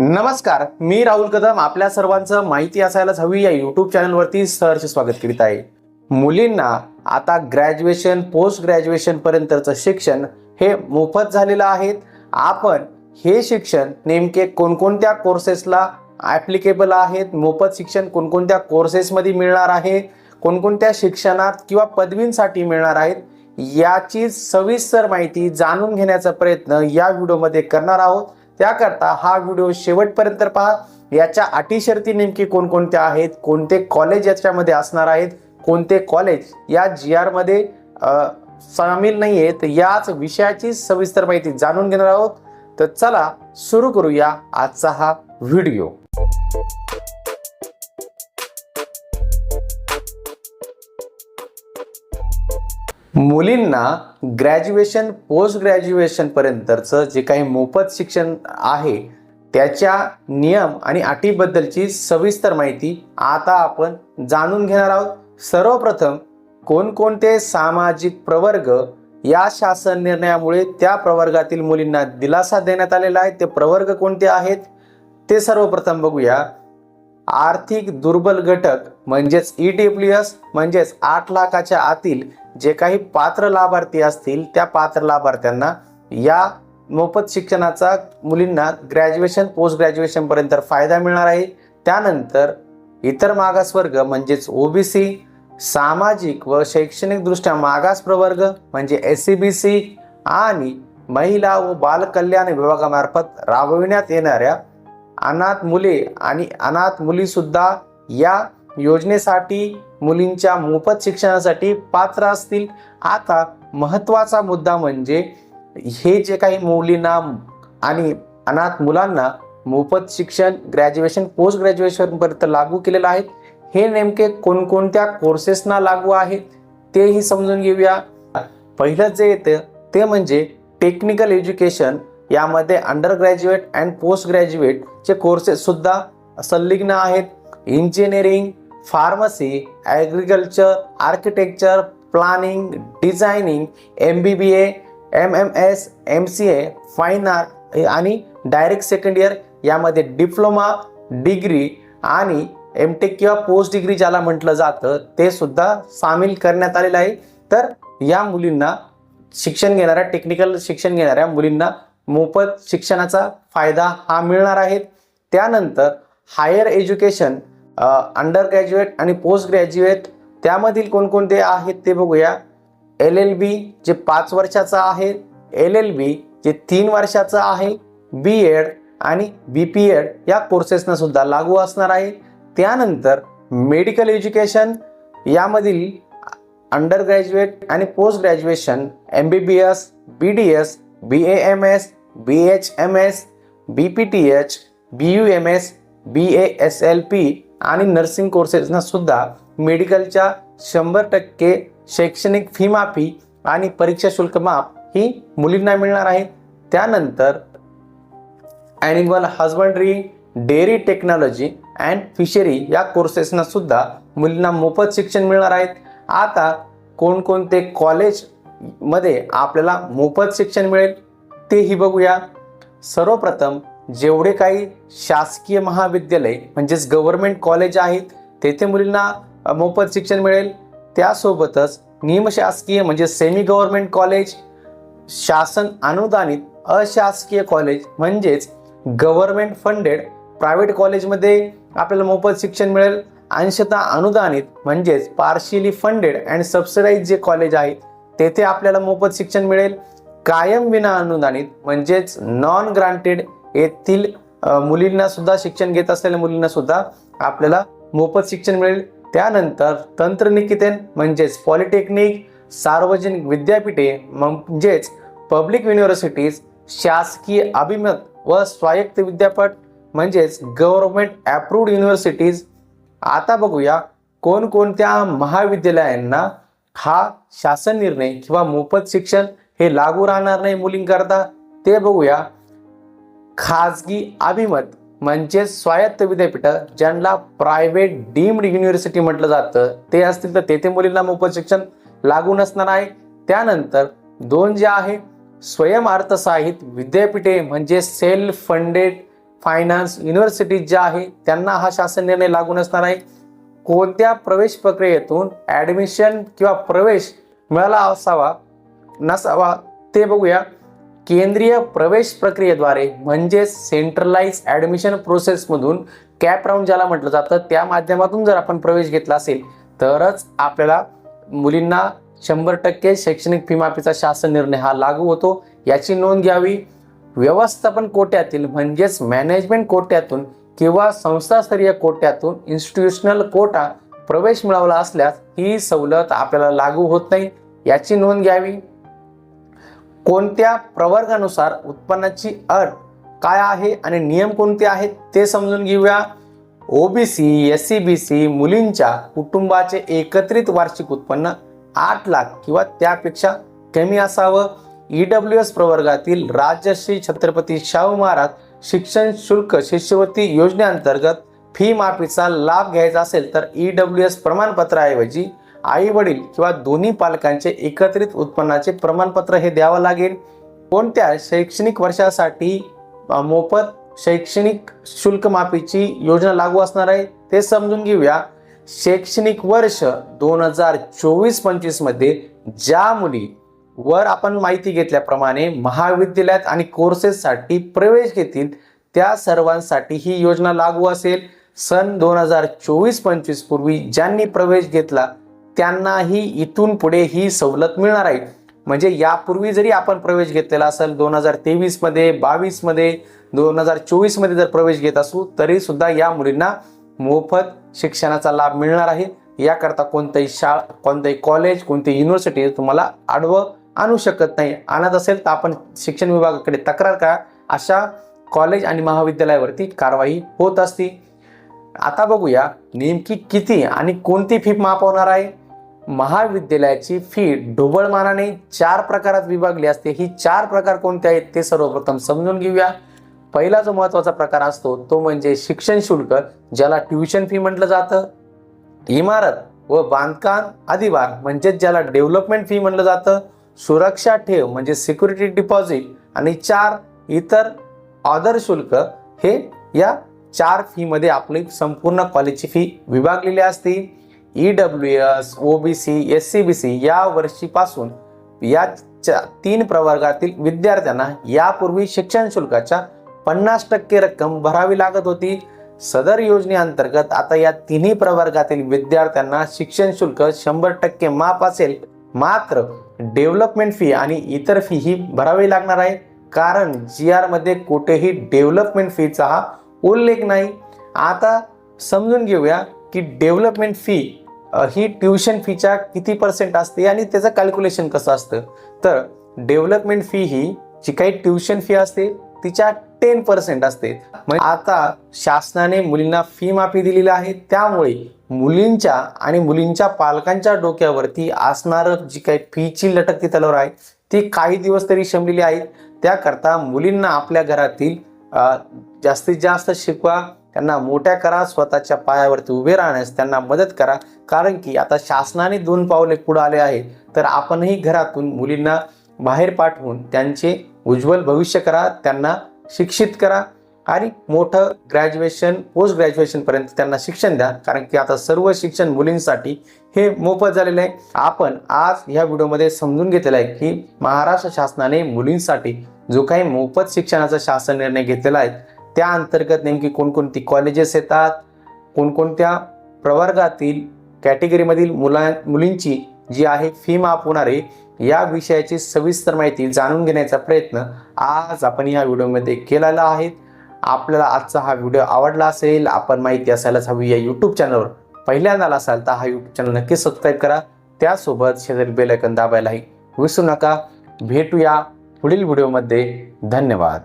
नमस्कार मी राहुल कदम. आपल्या सर्वांचं माहिती असायलाच हवी या युट्यूब चॅनलवरती सहर्ष स्वागत करीत आहे. मुलींना आता ग्रॅज्युएशन पोस्ट ग्रॅज्युएशन पर्यंतचं शिक्षण हे मोफत झालेलं आहे. आपण हे शिक्षण नेमके कोणकोणत्या कोर्सेसला ॲप्लिकेबल आहेत मोफत शिक्षण कोणकोणत्या कोर्सेसमध्ये मिळणार आहे? कोणकोणत्या शिक्षणात किंवा पदवींसाठी मिळणार आहेत याची सविस्तर माहिती जाणून घेण्याचा प्रयत्न या व्हिडिओमध्ये करणार आहोत. त्याकरता हा व्हिडिओ शेवटपर्यंत पहा. याच्या अटी शर्ती नेमकी कोणकोणत्या आहेत? कोणते कॉलेज याच्यामध्ये असणार आहेत? कोणते कॉलेज या जी आरमध्ये सामील नाही आहेत याच विषयाची सविस्तर माहिती जाणून घेणार आहोत. तर चला सुरू करूया आजचा हा व्हिडिओ. मुलींना ग्रॅज्युएशन पोस्ट ग्रॅज्युएशन पर्यंतचं जे काही मोफत शिक्षण आहे त्याच्या नियम आणि अटीबद्दलची सविस्तर माहिती आता आपण जाणून घेणार आहोत. सर्वप्रथम कोणकोणते सामाजिक प्रवर्ग या शासन निर्णयामुळे त्या प्रवर्गातील मुलींना दिलासा देण्यात आलेला आहे? ते प्रवर्ग कोणते आहेत? ते सर्वप्रथम बघूया. आर्थिक दुर्बल घटक म्हणजेच ई डब्ल्यू एस म्हणजेच आठ लाखाच्या आतील जे काही पात्र लाभार्थी असतील त्या पात्र लाभार्थ्यांना या मोफत शिक्षणाचा मुलींना ग्रॅज्युएशन पोस्ट ग्रॅज्युएशनपर्यंत फायदा मिळणार आहे. त्यानंतर इतर मागासवर्ग म्हणजेच ओबीसी सामाजिक व शैक्षणिकदृष्ट्या मागास प्रवर्ग म्हणजे एस सी बी सी आणि महिला व बालकल्याण विभागामार्फत राबविण्यात येणाऱ्या अनाथ मुले आणि अनाथ मुलीसुद्धा या योजनेसाठी मुलींच्या मोफत शिक्षणासाठी पात्र असतील. आता महत्त्वाचा मुद्दा म्हणजे हे जे काही मुलींना आणि अनाथ मुलांना मोफत शिक्षण ग्रॅज्युएशन पोस्ट ग्रॅज्युएशनपर्यंत लागू केलेलं आहे. हे नेमके कोणकोणत्या कोर्सेसना लागू आहेत तेही समजून घेऊया. पहिलं जे येतं ते म्हणजे टेक्निकल एज्युकेशन यामध्ये अंडर ग्रॅज्युएट अँड पोस्ट ग्रॅज्युएटचे कोर्सेससुद्धा संलग्न आहेत. Engineering pharmacy agriculture architecture planning designing M B B A M M S M C A fine art आणि डायरेक्ट सेकंड इयर यामध्ये डिप्लोमा डिग्री आणि एम टेक किंवा post degree ज्याला म्हटलं जातं ते सुद्धा सामील करण्यात आलेलं आहे. तर या मुलींना शिक्षण घेणाऱ्या टेक्निकल शिक्षण घेणाऱ्या मुलींना मोफत शिक्षणाचा फायदा हा मिळणार आहे. त्यानंतर हायर एज्युकेशन अंडर ग्रॅज्युएट आणि पोस्ट ग्रॅज्युएट त्यामधील कोणकोणते आहेत ते बघूया. एल एल बी जे पाच वर्षाचं आहे एल एल बी जे तीन वर्षाचं आहे बी एड आणि बी पी एड या कोर्सेसना सुद्धा लागू असणार आहे. त्यानंतर मेडिकल एज्युकेशन यामधील अंडर ग्रॅज्युएट आणि postgraduation M B B S B D S B A M S B H M S B P T H B U M S B A S L P आणि nursing कोर्सेसना सुद्धा मेडिकलच्या शंभर टक्के शैक्षणिक fee माफी आणि परीक्षा शुल्क माफ ही मुलींना मिळणार आहे. त्यानंतर animal husbandry dairy technology and fishery या कोर्सेसना सुद्धा मुलींना मोफत शिक्षण मिळणार आहेत. आता कोणकोणते कॉलेजमध्ये आपल्याला मोफत शिक्षण मिळेल तेही बघूया. सर्वप्रथम जेवढे काही शासकीय महाविद्यालय म्हणजेच गव्हर्मेंट कॉलेज आहेत तेथे मुलींना मोफत शिक्षण मिळेल. त्यासोबतच निमशासकीय म्हणजे सेमी गव्हर्मेंट कॉलेज शासन अनुदानित अशासकीय कॉलेज म्हणजेच गव्हर्मेंट फंडेड प्रायव्हेट कॉलेजमध्ये आपल्याला मोफत शिक्षण मिळेल. अंशतः अनुदानित म्हणजेच पार्शियली फंडेड अँड सबसिडाईज जे कॉलेज आहेत तेथे आपल्याला मोफत शिक्षण मिळेल. कायम विना अनुदानित म्हणजेच नॉन ग्रांटेड येथील मुलींना सुद्धा शिक्षण घेत असलेल्या मुलींना सुद्धा आपल्याला मोफत शिक्षण मिळेल. त्यानंतर तंत्रनिकेतन म्हणजेच पॉलिटेक्निक सार्वजनिक विद्यापीठे म्हणजेच पब्लिक युनिव्हर्सिटीज शासकीय अभिमत व स्वायत्त विद्यापीठ म्हणजेच गव्हर्नमेंट अप्रूव्ड युनिव्हर्सिटीज आता बघूया कोणकोणत्या महाविद्यालयांना हा शासन निर्णय किंवा मोफत शिक्षण हे लागू राहणार नाही मुलींकरता. ते बघूया. खाजगी अभिमत म्हणजेच स्वायत्त विद्यापीठ ज्यांना प्रायव्हेट डीम्ड युनिव्हर्सिटी म्हटलं जातं ते असतील तर तेथे मुलींना मोफत शिक्षण लागू नसणार आहे. त्यानंतर दोन जे आहे स्वयं अर्थसहाय्यित विद्यापीठे म्हणजे सेल्फ फंडेड फायनान्स युनिव्हर्सिटीज ज्या आहे त्यांना हा शासन निर्णय लागू नसणार आहे. कोणत्या प्रवेश प्रक्रियेतून ॲडमिशन किंवा प्रवेश मिळाला असावा नसावा ते बघूया. केंद्रीय प्रवेश प्रक्रियेद्वारे म्हणजेच सेंट्रलाइज ॲडमिशन प्रोसेसमधून कॅप राऊंड ज्याला म्हटलं जातं त्या माध्यमातून जर आपण प्रवेश घेतला असेल तरच आपल्याला मुलींना शंभर टक्के शैक्षणिक फी माफीचा शासन निर्णय हा लागू होतो. याची नोंद घ्यावी. व्यवस्थापन कोट्यातील म्हणजेच मॅनेजमेंट कोट्यातून किंवा संस्थास्तरीय कोट्यातून इन्स्टिट्यूशनल कोटा प्रवेश मिळवला असल्यास ही सवलत आपल्याला लागू होत नाही. याची नोंद घ्यावी. कोणत्या प्रवर्गानुसार उत्पन्नाची अट काय आहे आणि नियम कोणते आहेत ते समजून घेऊया. OBC S C B C मुलींच्या कुटुंबाचे एकत्रित वार्षिक उत्पन्न आठ लाख किंवा त्यापेक्षा कमी असावं. ई डब्ल्यू एस प्रवर्गातील राजश्री छत्रपती शाहू महाराज शिक्षण शुल्क शिष्यवृत्ती योजनेअंतर्गत फी माफीचा लाभ घ्यायचा असेल तर ई डब्ल्यू एस प्रमाणपत्राऐवजी आई वडील किंवा दोन्ही पालकांचे एकत्रित उत्पन्नाचे प्रमाणपत्र हे द्यावं लागेल. कोणत्या शैक्षणिक वर्षासाठी मोफत शैक्षणिक शुल्कमाफीची योजना लागू असणार आहे ते समजून घेऊया. शैक्षणिक वर्ष दोन हजार चोवीस पंचवीसमध्ये ज्या मुली वर आपण माहिती घेतल्याप्रमाणे महाविद्यालयात आणि कोर्सेससाठी प्रवेश घेतील त्या सर्वांसाठी ही योजना लागू असेल. सन दोन हजार चोवीस पंचवीस पूर्वी ज्यांनी प्रवेश घेतला त्यांनाही इथून पुढे ही सवलत मिळणार आहे. म्हणजे यापूर्वी जरी आपण प्रवेश घेतलेला असेल दोन हजार तेवीसमध्ये बावीसमध्ये दोन हजार चोवीसमध्ये जर प्रवेश घेत असू तरी सुद्धा या मुलींना मोफत शिक्षणाचा लाभ मिळणार आहे. याकरता कोणतंही शाळा कोणतंही कॉलेज कोणती युनिव्हर्सिटी तुम्हाला आडवं आणू शकत नाही. आणत असेल तर आपण शिक्षण विभागाकडे तक्रार करा. अशा कॉलेज आणि महाविद्यालयावरती कारवाई होत असती. आता बघूया नेमकी किती आणि कोणती फी माफ होणार आहे? महाविद्यालयाची फी ढोबळमानाने चार प्रकारात विभागली असते. ही चार प्रकार कोणते आहेत ते सर्वप्रथम समजून घेऊया. पहिला जो महत्त्वाचा प्रकार असतो तो म्हणजे शिक्षण शुल्क ज्याला ट्युशन फी म्हटलं जातं. इमारत व बांधकाम अधिभार म्हणजेच ज्याला डेव्हलपमेंट फी म्हटलं जातं. सुरक्षा ठेव म्हणजे सिक्युरिटी डिपॉझिट आणि चार इतर ऑदर शुल्क हे या चार फीमध्ये आपली संपूर्ण कॉलेजची फी विभागलेली असते. E W S C S C B C या वर्षीपासून या तीन प्रवर्गातील विद्यार्थ्यांना यापूर्वी शिक्षण शुल्काच्या पन्नास टक्के रक्कम भरावी लागत होती. सदर योजनेअंतर्गत आता या तिन्ही प्रवर्गातील विद्यार्थ्यांना शिक्षण शुल्क शंभर टक्के माफ असेल मात्र डेव्हलपमेंट फी आणि इतर फी ही भरावी लागणार आहे. कारण जी आरमध्ये कुठेही डेव्हलपमेंट फीचा हा उल्लेख नाही. आता समजून घेऊया की डेव्हलपमेंट फी ही ट्युशन फीच्या किती पर्सेंट असते आणि त्याचं कॅल्क्युलेशन कसं असतं? तर डेव्हलपमेंट फी ही जी काही ट्युशन फी असते तिच्या टेन पर्सेंट असते. म्हणजे आता शासनाने मुलींना फी माफी दिलेली आहे. त्यामुळे मुलींच्या आणि मुलींच्या पालकांच्या डोक्यावरती असणारं जी काही फीची लटकती तलवार आहे ती काही दिवस तरी शमलेली आहे. त्याकरता मुलींना आपल्या घरातील जास्तीत जास्त शिकवा त्यांना मोठ्या करा स्वतःच्या पायावरती उभे राहण्यास त्यांना मदत करा. कारण की आता शासनाने दोन पावले पुढे आले आहे तर आपणही घरातून मुलींना बाहेर पाठवून त्यांचे उज्ज्वल भविष्य करा त्यांना शिक्षित करा आणि मोठं ग्रॅज्युएशन पोस्ट ग्रॅज्युएशनपर्यंत त्यांना शिक्षण द्या. कारण की आता सर्व शिक्षण मुलींसाठी हे मोफत झालेलं आहे. आपण आज ह्या व्हिडिओमध्ये समजून घेतलेलं आहे की महाराष्ट्र शासनाने मुलींसाठी जो काही मोफत शिक्षणाचा शासन निर्णय घेतलेला आहे त्या अंतर्गत नेमकी कोणकोणती कॉलेजेस येतात कोणकोणत्या प्रवर्गातील कॅटेगरीमधील मुला मुलींची जी आहे फी माफ होणार आहे या विषयाची सविस्तर माहिती जाणून घेण्याचा प्रयत्न आज आपण या व्हिडिओमध्ये केलेला आहे. आपल्याला आजचा हा व्हिडिओ आवडला असेल आपण माहिती असायलाच हवी या यूट्यूब चॅनलवर पहिल्यांदा असाल तर हा यूट्यूब चॅनल नक्की सबस्क्राईब करा. त्यासोबत शेजारी बेलायकन दाबायलाही विसरू नका. भेटूया पुढील व्हिडिओमध्ये. धन्यवाद.